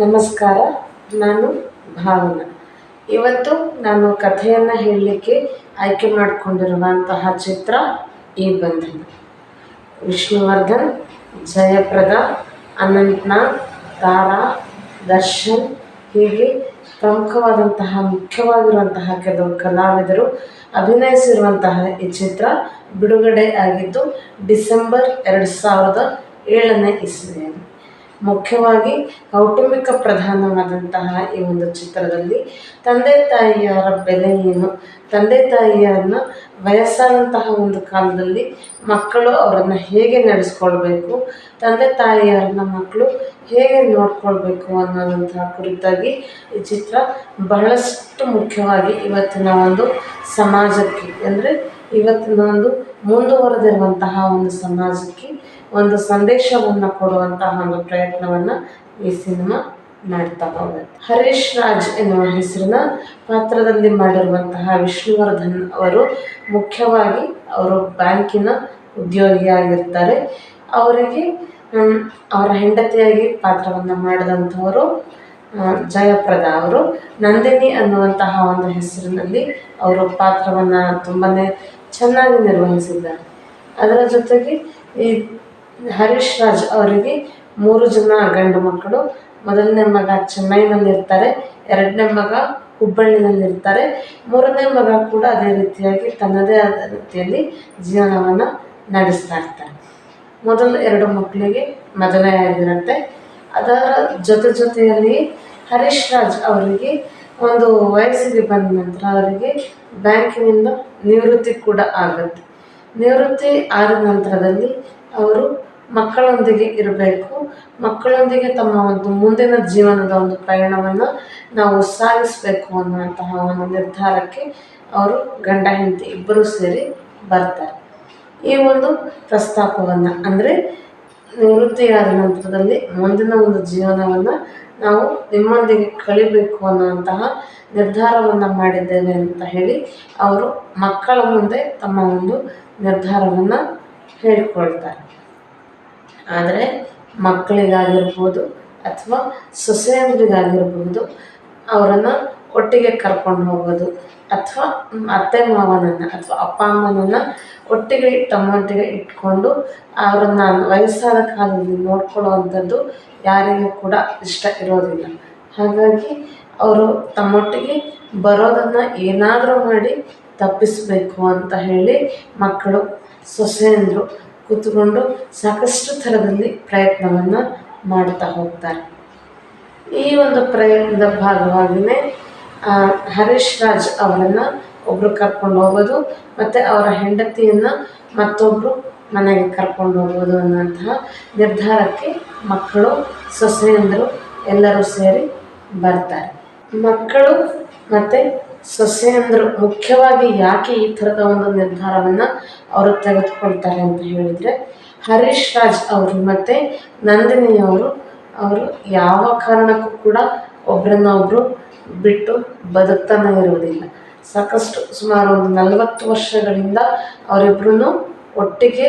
ನಮಸ್ಕಾರ. ನಾನು ಭಾವನಾ. ಇವತ್ತು ನಾನು ಕಥೆಯನ್ನು ಹೇಳಲಿಕ್ಕೆ ಆಯ್ಕೆ ಮಾಡಿಕೊಂಡಿರುವಂತಹ ಚಿತ್ರ ಈ ಬಂಧನ. ವಿಷ್ಣುವರ್ಧನ್, ಜಯಪ್ರದ, ಅನಂತ್ನಾಗ್, ತಾರಾ, ದರ್ಶನ್ ಹೀಗೆ ಪ್ರಮುಖವಾದಂತಹ, ಮುಖ್ಯವಾಗಿರುವಂತಹ ಕೆಲವು ಕಲಾವಿದರು ಅಭಿನಯಿಸಿರುವಂತಹ ಈ ಚಿತ್ರ ಬಿಡುಗಡೆ ಆಗಿದ್ದು ಡಿಸೆಂಬರ್ ಎರಡು ಸಾವಿರದ ಏಳನೇ ಇಸ್ವಿಯಲ್ಲಿ. ಮುಖ್ಯವಾಗಿ ಕೌಟುಂಬಿಕ ಪ್ರಧಾನವಾದಂತಹ ಈ ಒಂದು ಚಿತ್ರದಲ್ಲಿ ತಂದೆ ತಾಯಿಯರ ಬೆಲೆ ಏನು? ತಂದೆ ತಾಯಿಯರನ್ನ ವಯಸ್ಸಾದಂತಹ ಒಂದು ಕಾಲದಲ್ಲಿ ಮಕ್ಕಳು ಅವರನ್ನು ಹೇಗೆ ನಡೆಸ್ಕೊಳ್ಬೇಕು? ತಂದೆ ತಾಯಿಯರನ್ನ ಮಕ್ಕಳು ಹೇಗೆ ನೋಡ್ಕೊಳ್ಬೇಕು ಅನ್ನೋದಂತಹ ಕುರಿತಾಗಿ ಈ ಚಿತ್ರ ಬಹಳಷ್ಟು ಮುಖ್ಯವಾಗಿ ಇವತ್ತಿನ ಒಂದು ಸಮಾಜಕ್ಕೆ, ಅಂದರೆ ಇವತ್ತಿನ ಒಂದು ಮುಂದುವರೆದಿರುವಂತಹ ಒಂದು ಸಮಾಜಕ್ಕೆ ಒಂದು ಸಂದೇಶವನ್ನು ಕೊಡುವಂತಹ ಒಂದು ಪ್ರಯತ್ನವನ್ನು ಈ ಸಿನಿಮಾ ಮಾಡ್ತಾ ಹೋಗುತ್ತೆ. ಹರೀಶ್ ರಾಜ್ ಎನ್ನುವ ಹೆಸರಿನ ಪಾತ್ರದಲ್ಲಿ ಮಾಡಿರುವಂತಹ ವಿಷ್ಣುವರ್ಧನ್ ಅವರು ಮುಖ್ಯವಾಗಿ ಅವರು ಬ್ಯಾಂಕಿನ ಉದ್ಯೋಗಿಯಾಗಿರ್ತಾರೆ. ಅವರಿಗೆ ಅವರ ಹೆಂಡತಿಯಾಗಿ ಪಾತ್ರವನ್ನು ಮಾಡಿದಂಥವರು ಜಯಪ್ರದ ಅವರು. ನಂದಿನಿ ಅನ್ನುವಂತಹ ಒಂದು ಹೆಸರಿನಲ್ಲಿ ಅವರು ಪಾತ್ರವನ್ನು ತುಂಬಾ ಚೆನ್ನಾಗಿ ನಿರ್ವಹಿಸಿದ್ದಾರೆ. ಅದರ ಜೊತೆಗೆ ಈ ಹರೀಶ್ ರಾಜ್ ಅವರಿಗೆ ಮೂರು ಜನ ಗಂಡು ಮಕ್ಕಳು. ಮೊದಲನೇ ಮಗ ಚೆನ್ನೈನಲ್ಲಿ ಇರ್ತಾರೆ, ಎರಡನೇ ಮಗ ಹುಬ್ಬಳ್ಳಿನಲ್ಲಿ ಇರ್ತಾರೆ. ಮೂರನೇ ಮಗ ಕೂಡ ಅದೇ ರೀತಿಯಾಗಿ ತನ್ನದೇ ಆದ ರೀತಿಯಲ್ಲಿ ಜೀವನವನ್ನು ನಡೆಸ್ತಾ ಇರ್ತಾರೆ ಮೊದಲ ಎರಡು ಮಕ್ಕಳಿಗೆ ಮದುವೆ ಆಗಿರುತ್ತೆ ಅದರ ಜೊತೆ ಜೊತೆಯಲ್ಲಿ ಹರೀಶ್ ರಾಜ್ ಅವರಿಗೆ ಒಂದು ವಯಸ್ಸಿಗೆ ಬಂದ ನಂತರ ಅವರಿಗೆ ಬ್ಯಾಂಕಿನಿಂದ ನಿವೃತ್ತಿ ಕೂಡ ಆಗುತ್ತೆ. ನಿವೃತ್ತಿ ಆದ ನಂತರದಲ್ಲಿ ಅವರು ಮಕ್ಕಳೊಂದಿಗೆ ಇರಬೇಕು. ಮಕ್ಕಳೊಂದಿಗೆ ತಮ್ಮ ಒಂದು ಮುಂದಿನ ಜೀವನದ ಒಂದು ಪ್ರಯಾಣವನ್ನು ನಾವು ಸಾಗಿಸಬೇಕು ಅನ್ನುವಂತಹ ಒಂದು ನಿರ್ಧಾರಕ್ಕೆ ಅವರು ಗಂಡ ಹೆಂಡತಿ ಇಬ್ಬರೂ ಸೇರಿ ಬರ್ತಾರೆ. ಈ ಒಂದು ಪ್ರಸ್ತಾಪವನ್ನು ಅಂದರೆ ನಿವೃತ್ತಿಯಾದ ನಂತರದಲ್ಲಿ ಮುಂದಿನ ಒಂದು ಜೀವನವನ್ನು ನಾವು ನಿಮ್ಮೊಂದಿಗೆ ಕಳಿಬೇಕು ಅನ್ನುವಂತಹ ನಿರ್ಧಾರವನ್ನು ಮಾಡಿದ್ದೇವೆ ಅಂತ ಹೇಳಿ ಅವರು ಮಕ್ಕಳ ಮುಂದೆ ತಮ್ಮ ಒಂದು ನಿರ್ಧಾರವನ್ನು ಹೇಳಿಕೊಳ್ತಾರೆ. ಆದರೆ ಮಕ್ಕಳಿಗಾಗಿರ್ಬೋದು ಅಥವಾ ಸೊಸೆಯಂದ್ರಿಗಾಗಿರ್ಬೋದು ಅವರನ್ನು ಒಟ್ಟಿಗೆ ಕರ್ಕೊಂಡು ಹೋಗೋದು ಅಥವಾ ಅತ್ತೆ ಮಾವನನ್ನು ಅಥವಾ ಅಪ್ಪ ಅಮ್ಮನನ್ನು ಒಟ್ಟಿಗೆ ತಮ್ಮೊಟ್ಟಿಗೆ ಇಟ್ಕೊಂಡು ಅವರನ್ನು ವಯಸ್ಸಾದ ಕಾಲದಲ್ಲಿ ನೋಡ್ಕೊಳ್ಳುವಂಥದ್ದು ಯಾರಿಗೂ ಕೂಡ ಇಷ್ಟ ಇರೋದಿಲ್ಲ. ಹಾಗಾಗಿ ಅವರು ತಮ್ಮೊಟ್ಟಿಗೆ ಬರೋದನ್ನು ಏನಾದರೂ ಮಾಡಿ ತಪ್ಪಿಸಬೇಕು ಅಂತ ಹೇಳಿ ಮಕ್ಕಳು ಸೊಸೆಯಂದರು ಕೂತ್ಕೊಂಡು ಸಾಕಷ್ಟು ಥರದಲ್ಲಿ ಪ್ರಯತ್ನವನ್ನು ಮಾಡ್ತಾ ಹೋಗ್ತಾರೆ. ಈ ಒಂದು ಪ್ರಯತ್ನದ ಭಾಗವಾಗಿಯೇ ಹರೀಶ್ ರಾಜ್ ಅವರನ್ನು ಒಬ್ಬರು ಕರ್ಕೊಂಡು ಹೋಗೋದು, ಮತ್ತು ಅವರ ಹೆಂಡತಿಯನ್ನು ಮತ್ತೊಬ್ಬರು ಮನೆಗೆ ಕರ್ಕೊಂಡು ಹೋಗೋದು ಅನ್ನುವಂತಹ ನಿರ್ಧಾರಕ್ಕೆ ಮಕ್ಕಳು, ಸೊಸೆಯಂದರು ಎಲ್ಲರೂ ಸೇರಿ ಬರ್ತಾರೆ. ಮಕ್ಕಳು ಮತ್ತು ಸೊಸೆಯಂದರು ಮುಖ್ಯವಾಗಿ ಯಾಕೆ ಈ ಥರದ ಒಂದು ನಿರ್ಧಾರವನ್ನು ಅವರು ತೆಗೆದುಕೊಳ್ತಾರೆ ಅಂತ ಹೇಳಿದರೆ, ಹರೀಶ್ ರಾಜ್ ಅವರು ಮತ್ತು ನಂದಿನಿ ಅವರು ಯಾವ ಕಾರಣಕ್ಕೂ ಕೂಡ ಒಬ್ಬರನ್ನ ಒಬ್ಬರು ಬಿಟ್ಟು ಬದುಕ್ತಾನೆ ಇರುವುದಿಲ್ಲ. ಸಾಕಷ್ಟು ಸುಮಾರು ಒಂದು ನಲವತ್ತು ವರ್ಷಗಳಿಂದ ಅವರಿಬ್ಬರೂ ಒಟ್ಟಿಗೆ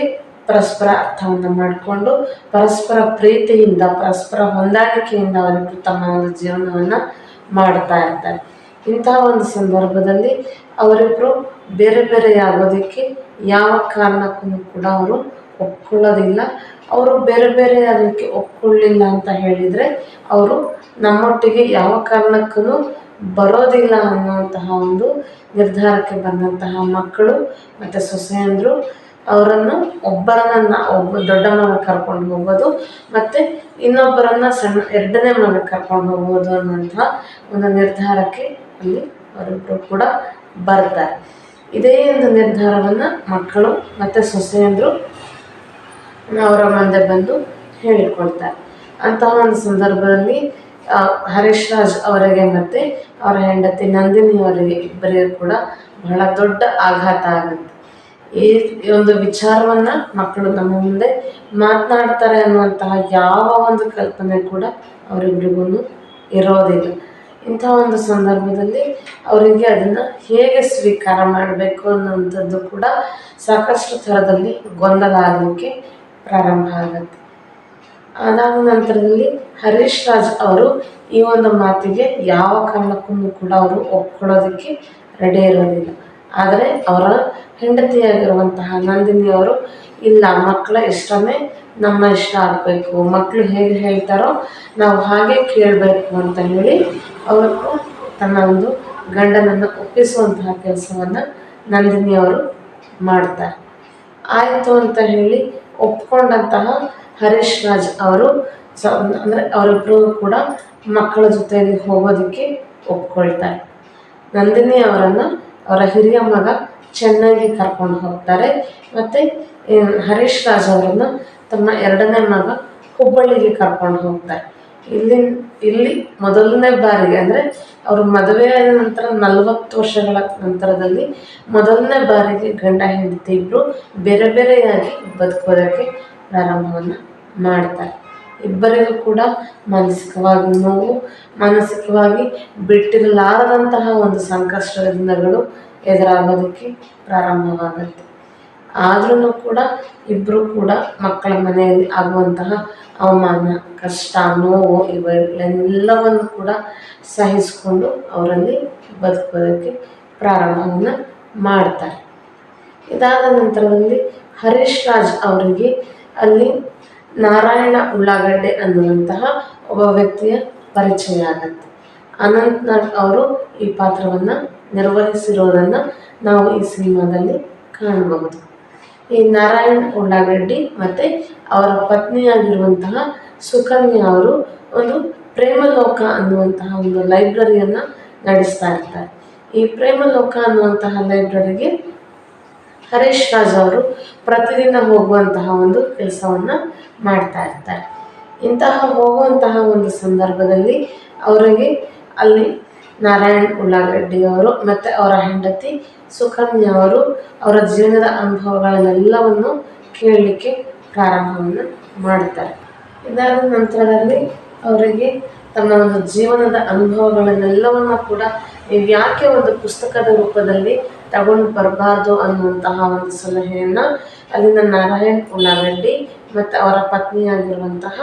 ಪರಸ್ಪರ ಅರ್ಥವನ್ನು ಮಾಡಿಕೊಂಡು, ಪರಸ್ಪರ ಪ್ರೀತಿಯಿಂದ, ಪರಸ್ಪರ ಹೊಂದಾಣಿಕೆಯಿಂದ ಅವರಿಬ್ಬರು ತಮ್ಮ ಒಂದು ಜೀವನವನ್ನು ಮಾಡ್ತಾ ಇರ್ತಾರೆ. ಇಂತಹ ಒಂದು ಸಂದರ್ಭದಲ್ಲಿ ಅವರಿಬ್ಬರು ಬೇರೆ ಬೇರೆಯಾಗೋದಕ್ಕೆ ಯಾವ ಕಾರಣಕ್ಕೂ ಕೂಡ ಅವರು ಒಪ್ಕೊಳ್ಳೋದಿಲ್ಲ. ಅವರು ಬೇರೆ ಬೇರೆ ಅದಕ್ಕೆ ಒಪ್ಕೊಳ್ಳಿಲ್ಲ ಅಂತ ಹೇಳಿದರೆ ಅವರು ನಮ್ಮೊಟ್ಟಿಗೆ ಯಾವ ಕಾರಣಕ್ಕೂ ಬರೋದಿಲ್ಲ ಅನ್ನುವಂತಹ ಒಂದು ನಿರ್ಧಾರಕ್ಕೆ ಬಂದಂತಹ ಮಕ್ಕಳು ಮತ್ತು ಸೊಸೆಯಂದರು ಅವರನ್ನು ಒಬ್ಬರನ್ನ ಒಬ್ಬ ದೊಡ್ಡ ಮಗ ಕರ್ಕೊಂಡು ಹೋಗೋದು ಮತ್ತು ಇನ್ನೊಬ್ಬರನ್ನ ಸಣ್ಣ ಎರಡನೇ ಮಗ ಕರ್ಕೊಂಡು ಹೋಗೋದು ಅನ್ನುವಂತಹ ಒಂದು ನಿರ್ಧಾರಕ್ಕೆ ಅಲ್ಲಿ ಅವರಿಬ್ಬರು ಕೂಡ ಬರ್ತಾರೆ. ಇದೇ ಒಂದು ನಿರ್ಧಾರವನ್ನು ಮಕ್ಕಳು ಮತ್ತು ಸೊಸೆಯಂದರು ಅವರ ಮುಂದೆ ಬಂದು ಹೇಳಿಕೊಳ್ತಾರೆ. ಅಂತಹ ಒಂದು ಸಂದರ್ಭದಲ್ಲಿ ಹರೀಶ್ ರಾಜ್ ಅವರಿಗೆ ಮತ್ತು ಅವರ ಹೆಂಡತಿ ನಂದಿನಿ ಅವರಿಗೆ ಇಬ್ಬರಿಗೂ ಕೂಡ ಬಹಳ ದೊಡ್ಡ ಆಘಾತ ಆಗುತ್ತೆ. ಈ ಒಂದು ವಿಚಾರವನ್ನು ಮಕ್ಕಳು ನಮ್ಮ ಮುಂದೆ ಮಾತನಾಡ್ತಾರೆ ಅನ್ನುವಂತಹ ಯಾವ ಒಂದು ಕಲ್ಪನೆ ಕೂಡ ಅವರಿಬ್ಬರಿಗೂ ಇರೋದಿಲ್ಲ. ಇಂಥ ಒಂದು ಸಂದರ್ಭದಲ್ಲಿ ಅವರಿಗೆ ಅದನ್ನು ಹೇಗೆ ಸ್ವೀಕಾರ ಮಾಡಬೇಕು ಅನ್ನುವಂಥದ್ದು ಕೂಡ ಸಾಕಷ್ಟು ಥರದಲ್ಲಿ ಗೊಂದಲ ಆಗಲಿಕ್ಕೆ ಪ್ರಾರಂಭ ಆಗುತ್ತೆ. ಅದಾದ ನಂತರದಲ್ಲಿ ಹರೀಶ್ ರಾಜ್ ಅವರು ಈ ಒಂದು ಮಾತಿಗೆ ಯಾವ ಕಾರಣಕ್ಕೂ ಕೂಡ ಅವರು ಒಪ್ಕೊಳ್ಳೋದಕ್ಕೆ ರೆಡಿ ಇರೋದಿಲ್ಲ. ಆದರೆ ಅವರ ಹೆಂಡತಿಯಾಗಿರುವಂತಹ ನಂದಿನಿ ಅವರು, ಇಲ್ಲ, ಮಕ್ಕಳ ಇಷ್ಟನೇ ನಮ್ಮ ಇಷ್ಟ ಆಗಬೇಕು ಮಕ್ಕಳು ಹೇಗೆ ಹೇಳ್ತಾರೋ ನಾವು ಹಾಗೆ ಕೇಳಬೇಕು ಅಂತ ಹೇಳಿ ಅವರು ತನ್ನ ಒಂದು ಗಂಡನನ್ನು ಒಪ್ಪಿಸುವಂತಹ ಕೆಲಸವನ್ನು ನಂದಿನಿ ಅವರು ಮಾಡ್ತಾರೆ. ಆಯಿತು ಅಂತ ಹೇಳಿ ಒಪ್ಕೊಂಡಂತಹ ಹರೀಶ್ ರಾಜ್ ಅವರು ಸ, ಅಂದರೆ ಅವರಿಬ್ಬರು ಕೂಡ ಮಕ್ಕಳ ಜೊತೆಯಲ್ಲಿ ಹೋಗೋದಕ್ಕೆ ಒಪ್ಕೊಳ್ತಾರೆ. ನಂದಿನಿ ಅವರನ್ನು ಅವರ ಹಿರಿಯ ಮಗ ಚೆನ್ನಾಗಿ ಕರ್ಕೊಂಡು ಹೋಗ್ತಾರೆ. ಮತ್ತು ಹರೀಶ್ ರಾಜ್ ಅವರನ್ನು ತಮ್ಮ ಎರಡನೇ ಮಗ ಹುಬ್ಬಳ್ಳಿಗೆ ಕರ್ಕೊಂಡು ಹೋಗ್ತಾರೆ. ಇಲ್ಲಿ ಇಲ್ಲಿ ಮೊದಲನೇ ಬಾರಿಗೆ ಅಂದರೆ ಅವರು ಮದುವೆಯಾದ ನಂತರ ನಲವತ್ತು ವರ್ಷಗಳ ನಂತರದಲ್ಲಿ ಮೊದಲನೇ ಬಾರಿಗೆ ಗಂಡ ಹೆಂಡತಿ ಇಬ್ಬರು ಬೇರೆ ಬೇರೆಯಾಗಿ ಬದುಕೋದಕ್ಕೆ ಪ್ರಾರಂಭವನ್ನು ಮಾಡ್ತಾರೆ. ಇಬ್ಬರಿಗೂ ಕೂಡ ಮಾನಸಿಕವಾಗಿ ನೋವು, ಮಾನಸಿಕವಾಗಿ ಬಿಟ್ಟಿರಲಾರದಂತಹ ಒಂದು ಸಂಕಷ್ಟದ ದಿನಗಳು ಎದುರಾಗೋದಕ್ಕೆ ಪ್ರಾರಂಭವಾಗುತ್ತೆ. ಆದ್ರೂ ಕೂಡ ಇಬ್ಬರು ಕೂಡ ಮಕ್ಕಳ ಮನೆಯಲ್ಲಿ ಆಗುವಂತಹ ಅವಮಾನ, ಕಷ್ಟ, ನೋವು ಇವೆಲ್ಲವನ್ನು ಕೂಡ ಸಹಿಸಿಕೊಂಡು ಅವರಲ್ಲಿ ಬದುಕೋದಕ್ಕೆ ಪ್ರಾರಂಭವನ್ನು ಮಾಡ್ತಾರೆ. ಇದಾದ ನಂತರದಲ್ಲಿ ಹರೀಶ್ ರಾಜ್ ಅವರಿಗೆ ಅಲ್ಲಿ ನಾರಾಯಣ ಉಳ್ಳಾಗಡ್ಡೆ ಅನ್ನುವಂತಹ ಒಬ್ಬ ವ್ಯಕ್ತಿಯ ಪರಿಚಯ ಆಗುತ್ತೆ. ಅನಂತ್ ನಾಗ್ ಅವರು ಈ ಪಾತ್ರವನ್ನು ನಿರ್ವಹಿಸಿರೋದನ್ನು ನಾವು ಈ ಸಿನಿಮಾದಲ್ಲಿ ಕಾಣಬಹುದು. ಈ ನಾರಾಯಣ್ ಉಳ್ಳಾಗಡ್ಡಿ ಮತ್ತು ಅವರ ಪತ್ನಿಯಾಗಿರುವಂತಹ ಸುಕನ್ಯಾ ಅವರು ಒಂದು ಪ್ರೇಮಲೋಕ ಅನ್ನುವಂತಹ ಒಂದು ಲೈಬ್ರರಿಯನ್ನು ನಡೆಸ್ತಾ ಇರ್ತಾರೆ. ಈ ಪ್ರೇಮಲೋಕ ಅನ್ನುವಂತಹ ಲೈಬ್ರರಿಗೆ ಹರೀಶ್ ರಾಜ್ ಅವರು ಪ್ರತಿದಿನ ಹೋಗುವಂತಹ ಒಂದು ಕೆಲಸವನ್ನು ಮಾಡ್ತಾ ಇರ್ತಾರೆ. ಇಂತಹ ಹೋಗುವಂತಹ ಒಂದು ಸಂದರ್ಭದಲ್ಲಿ ಅವರಿಗೆ ಅಲ್ಲಿ ನಾರಾಯಣ್ ಉಳ್ಳಾಗಡ್ಡಿ ಅವರು ಮತ್ತು ಅವರ ಹೆಂಡತಿ ಸುಕನ್ಯಾ ಅವರು ಅವರ ಜೀವನದ ಅನುಭವಗಳನ್ನೆಲ್ಲವನ್ನು ಕೇಳಲಿಕ್ಕೆ ಪ್ರಾರಂಭವನ್ನು ಮಾಡ್ತಾರೆ. ಇದಾದ ನಂತರದಲ್ಲಿ ಅವರಿಗೆ ತಮ್ಮ ಒಂದು ಜೀವನದ ಅನುಭವಗಳನ್ನೆಲ್ಲವನ್ನು ಕೂಡ ಯಾಕೆ ಒಂದು ಪುಸ್ತಕದ ರೂಪದಲ್ಲಿ ತಗೊಂಡು ಬರಬಾರ್ದು ಅನ್ನುವಂತಹ ಒಂದು ಸಲಹೆಯನ್ನು ಅಲ್ಲಿನ ನಾರಾಯಣ್ ಉಳ್ಳಾಗಡ್ಡಿ ಮತ್ತು ಅವರ ಪತ್ನಿಯಾಗಿರುವಂತಹ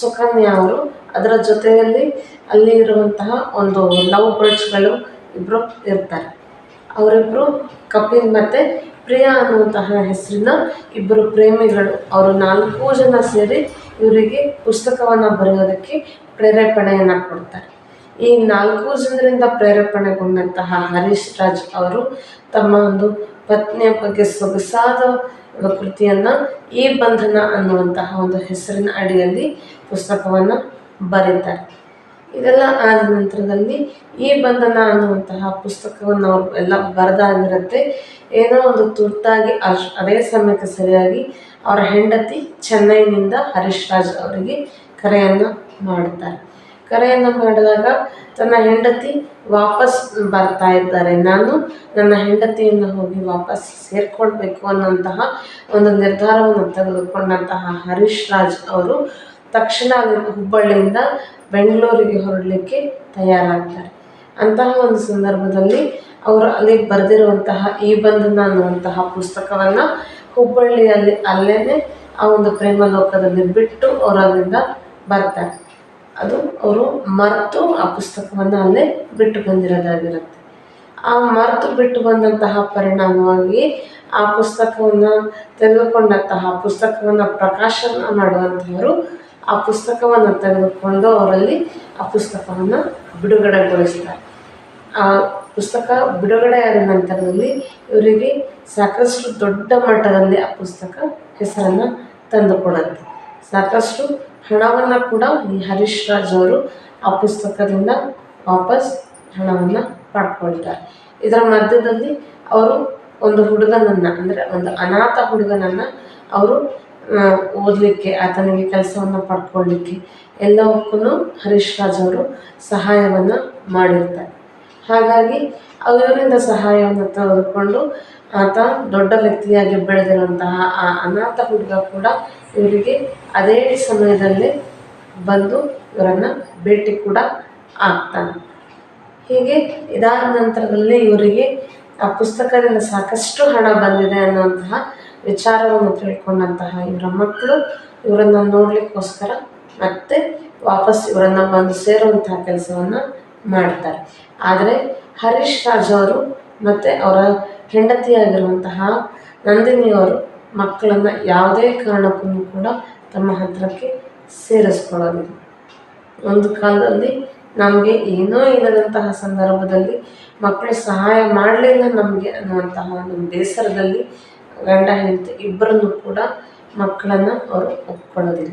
ಸುಕನ್ಯಾ ಅವರು, ಅದರ ಜೊತೆಯಲ್ಲಿ ಅಲ್ಲಿ ಇರುವಂತಹ ಒಂದು ಲವ್ ಬರ್ಡ್ಸ್ಗಳು ಇಬ್ಬರು ಇರ್ತಾರೆ. ಅವರಿಬ್ಬರು ಕಪಿಲ್ ಮತ್ತು ಪ್ರಿಯಾ ಅನ್ನುವಂತಹ ಹೆಸರಿನ ಇಬ್ಬರು ಪ್ರೇಮಿಗಳು. ಅವರು ನಾಲ್ಕು ಜನ ಸೇರಿ ಇವರಿಗೆ ಪುಸ್ತಕವನ್ನು ಬರೆಯೋದಕ್ಕೆ ಪ್ರೇರೇಪಣೆಯನ್ನು ಕೊಡ್ತಾರೆ. ಈ ನಾಲ್ಕು ಜನರಿಂದ ಪ್ರೇರೇಪಣೆಗೊಂಡಂತಹ ಹರೀಶ್ ರಾಜ್ ಅವರು ತಮ್ಮ ಒಂದು ಪತ್ನಿಯ ಬಗ್ಗೆ ಸೊಗಸಾದ ಕೃತಿಯನ್ನು ಈ ಬಂಧನ ಅನ್ನುವಂತಹ ಒಂದು ಹೆಸರಿನ ಅಡಿಯಲ್ಲಿ ಪುಸ್ತಕವನ್ನು ಬರೀತಾರೆ ಇದೆಲ್ಲ ಆದ ನಂತರದಲ್ಲಿ ಈ ಬಂಧನ ಅನ್ನುವಂತಹ ಪುಸ್ತಕವನ್ನು ಅವರು ಎಲ್ಲ ಬರೆದಾಗಿರುತ್ತೆ. ಏನೋ ಒಂದು ತುರ್ತಾಗಿ ಅಶ್ ಅದೇ ಸಮಯಕ್ಕೆ ಸರಿಯಾಗಿ ಅವರ ಹೆಂಡತಿ ಚೆನ್ನೈನಿಂದ ಹರೀಶ್ ರಾಜ್ ಅವರಿಗೆ ಕರೆಯನ್ನು ಮಾಡ್ತಾರೆ. ಕರೆಯನ್ನು ಮಾಡಿದಾಗ ತನ್ನ ಹೆಂಡತಿ ವಾಪಸ್ ಬರ್ತಾ ಇದ್ದಾರೆ. ನಾನು ನನ್ನ ಹೆಂಡತಿಯನ್ನು ಹೋಗಿ ವಾಪಸ್ ಸೇರಿಕೊಳ್ಬೇಕು ಅನ್ನೋಂತಹ ಒಂದು ನಿರ್ಧಾರವನ್ನು ತೆಗೆದುಕೊಂಡಂತಹ ಹರೀಶ್ ರಾಜ್ ಅವರು ತಕ್ಷಣ ಹುಬ್ಬಳ್ಳಿಯಿಂದ ಬೆಂಗಳೂರಿಗೆ ಹೊರಡಲಿಕ್ಕೆ ತಯಾರಾಗ್ತಾರೆ. ಅಂತಹ ಒಂದು ಸಂದರ್ಭದಲ್ಲಿ ಅವರು ಅಲ್ಲಿ ಬರೆದಿರುವಂತಹ ಈ ಬಂಧನ ಅನ್ನುವಂತಹ ಪುಸ್ತಕವನ್ನು ಹುಬ್ಬಳ್ಳಿಯಲ್ಲಿ ಅಲ್ಲೇ ಆ ಒಂದು ಪ್ರೇಮ ಲೋಕದಲ್ಲಿ ಬಿಟ್ಟು ಅವರಲ್ಲಿಂದ ಬರ್ತಾರೆ. ಅದು ಅವರು ಮರೆತು ಆ ಪುಸ್ತಕವನ್ನು ಅಲ್ಲೇ ಬಿಟ್ಟು ಬಂದಿರೋದಾಗಿರುತ್ತೆ. ಆ ಮರೆತು ಬಿಟ್ಟು ಬಂದಂತಹ ಪರಿಣಾಮವಾಗಿ ಆ ಪುಸ್ತಕವನ್ನು ತೆಗೆದುಕೊಂಡಂತಹ ಪುಸ್ತಕವನ್ನು ಪ್ರಕಾಶನ ಮಾಡುವಂಥವರು ಆ ಪುಸ್ತಕವನ್ನು ತೆಗೆದುಕೊಂಡು ಅವರಲ್ಲಿ ಆ ಪುಸ್ತಕವನ್ನು ಬಿಡುಗಡೆಗೊಳಿಸ್ತಾರೆ. ಆ ಪುಸ್ತಕ ಬಿಡುಗಡೆಯಾದ ನಂತರದಲ್ಲಿ ಇವರಿಗೆ ಸಾಕಷ್ಟು ದೊಡ್ಡ ಮಟ್ಟದಲ್ಲಿ ಆ ಪುಸ್ತಕ ಹೆಸರನ್ನು ತಂದುಕೊಡುತ್ತೆ. ಸಾಕಷ್ಟು ಹಣವನ್ನು ಕೂಡ ಈ ಹರೀಶ್ ರಾಜ್ ಅವರು ಆ ಪುಸ್ತಕದಿಂದ ವಾಪಸ್ ಹಣವನ್ನು ಪಡ್ಕೊಳ್ತಾರೆ. ಇದರ ಮಧ್ಯದಲ್ಲಿ ಅವರು ಒಂದು ಹುಡುಗನನ್ನು, ಅಂದರೆ ಒಂದು ಅನಾಥ ಹುಡುಗನನ್ನು ಅವರು ಓದಲಿಕ್ಕೆ, ಆತನಿಗೆ ಕೆಲಸವನ್ನು ಪಡ್ಕೊಳ್ಳಿಕ್ಕೆ ಎಲ್ಲವಕ್ಕೂ ಹರೀಶ್ ರಾಜ್ ಅವರು ಸಹಾಯವನ್ನು ಮಾಡಿರ್ತಾರೆ. ಹಾಗಾಗಿ ಅವರಿಂದ ಸಹಾಯವನ್ನು ತೆಗೆದುಕೊಂಡು ಆತ ದೊಡ್ಡ ವ್ಯಕ್ತಿಯಾಗಿ ಬೆಳೆದಿರುವಂತಹ ಆ ಅನಾಥ ಹುಡುಗ ಕೂಡ ಇವರಿಗೆ ಅದೇ ಸಮಯದಲ್ಲಿ ಬಂದು ಇವರನ್ನು ಭೇಟಿ ಕೂಡ ಆಗ್ತಾನೆ. ಹೀಗೆ ಇದಾದ ನಂತರದಲ್ಲಿ ಇವರಿಗೆ ಆ ಪುಸ್ತಕದಿಂದ ಸಾಕಷ್ಟು ಹಣ ಬಂದಿದೆ ಅನ್ನುವಂತಹ ವಿಚಾರವನ್ನು ತಿಳ್ಕೊಂಡಂತಹ ಇವರ ಮಕ್ಕಳು ಇವರನ್ನು ನೋಡಲಿಕ್ಕೋಸ್ಕರ ಮತ್ತೆ ವಾಪಸ್ ಇವರನ್ನು ಬಂದು ಸೇರುವಂತಹ ಕೆಲಸವನ್ನು ಮಾಡ್ತಾರೆ. ಆದರೆ ಹರೀಶ್ ರಾಜ್ ಅವರು ಮತ್ತು ಅವರ ಹೆಂಡತಿಯಾಗಿರುವಂತಹ ನಂದಿನಿಯವರು ಮಕ್ಕಳನ್ನು ಯಾವುದೇ ಕಾರಣಕ್ಕೂ ಕೂಡ ತಮ್ಮ ಹತ್ತಿರಕ್ಕೆ ಸೇರಿಸ್ಕೊಳ್ಳೋದಿಲ್ಲ. ಒಂದು ಕಾಲದಲ್ಲಿ ನಮಗೆ ಏನೋ ಇಲ್ಲದಂತಹ ಸಂದರ್ಭದಲ್ಲಿ ಮಕ್ಕಳು ಸಹಾಯ ಮಾಡಲಿಲ್ಲ ನಮಗೆ ಅನ್ನುವಂತಹ ಒಂದು ಬೇಸರದಲ್ಲಿ ಗಂಡ ಹೆಂಡತಿ ಇಬ್ಬರನ್ನು ಕೂಡ ಮಕ್ಕಳನ್ನು ಅವರು ಒಪ್ಕೊಳ್ಳೋದಿಲ್ಲ.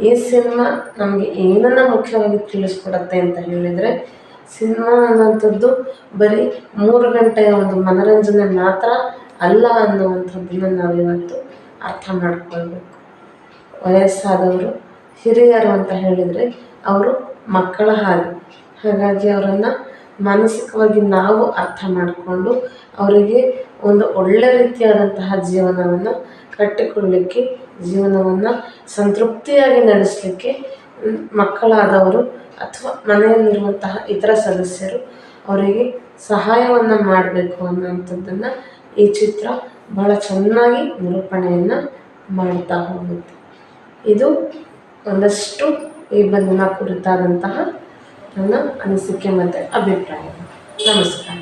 ಈ ಸಿನಿಮಾ ನಮಗೆ ಏನನ್ನು ಮುಖ್ಯವಾಗಿ ತಿಳಿಸ್ಕೊಡತ್ತೆ ಅಂತ ಹೇಳಿದರೆ, ಸಿನಿಮಾ ಅನ್ನೋಂಥದ್ದು ಬರೀ ಮೂರು ಗಂಟೆಯ ಒಂದು ಮನೋರಂಜನೆ ಮಾತ್ರ ಅಲ್ಲ ಅನ್ನುವಂಥದ್ದನ್ನು ನಾವಿವತ್ತು ಅರ್ಥ ಮಾಡಿಕೊಳ್ಬೇಕು. ವಯಸ್ಸಾದವರು, ಹಿರಿಯರು ಅಂತ ಹೇಳಿದರೆ ಅವರು ಮಕ್ಕಳ ಹಾಗೆ. ಹಾಗಾಗಿ ಅವರನ್ನು ಮಾನಸಿಕವಾಗಿ ನಾವು ಅರ್ಥ ಮಾಡಿಕೊಂಡು ಅವರಿಗೆ ಒಂದು ಒಳ್ಳೆ ರೀತಿಯಾದಂತಹ ಜೀವನವನ್ನು ಕಟ್ಟಿಕೊಳ್ಳಲಿಕ್ಕೆ ಜೀವನವನ್ನು ಸಂತೃಪ್ತಿಯಾಗಿ ನಡೆಸಲಿಕ್ಕೆ ಮಕ್ಕಳಾದವರು ಅಥವಾ ಮನೆಯಲ್ಲಿರುವಂತಹ ಇತರ ಸದಸ್ಯರು ಅವರಿಗೆ ಸಹಾಯವನ್ನು ಮಾಡಬೇಕು ಅನ್ನೋಂಥದ್ದನ್ನು ಈ ಚಿತ್ರ ಬಹಳ ಚೆನ್ನಾಗಿ ನಿರೂಪಣೆಯನ್ನು ಮಾಡ್ತಾ ಹೋಗುತ್ತೆ. ಇದು ಒಂದಷ್ಟು ಈ ಬಂಧನ ಕುರಿತಾದಂತಹ ನನ್ನ ಅನಿಸಿಕೆ ಮತ್ತು ಅಭಿಪ್ರಾಯ. ನಮಸ್ಕಾರ.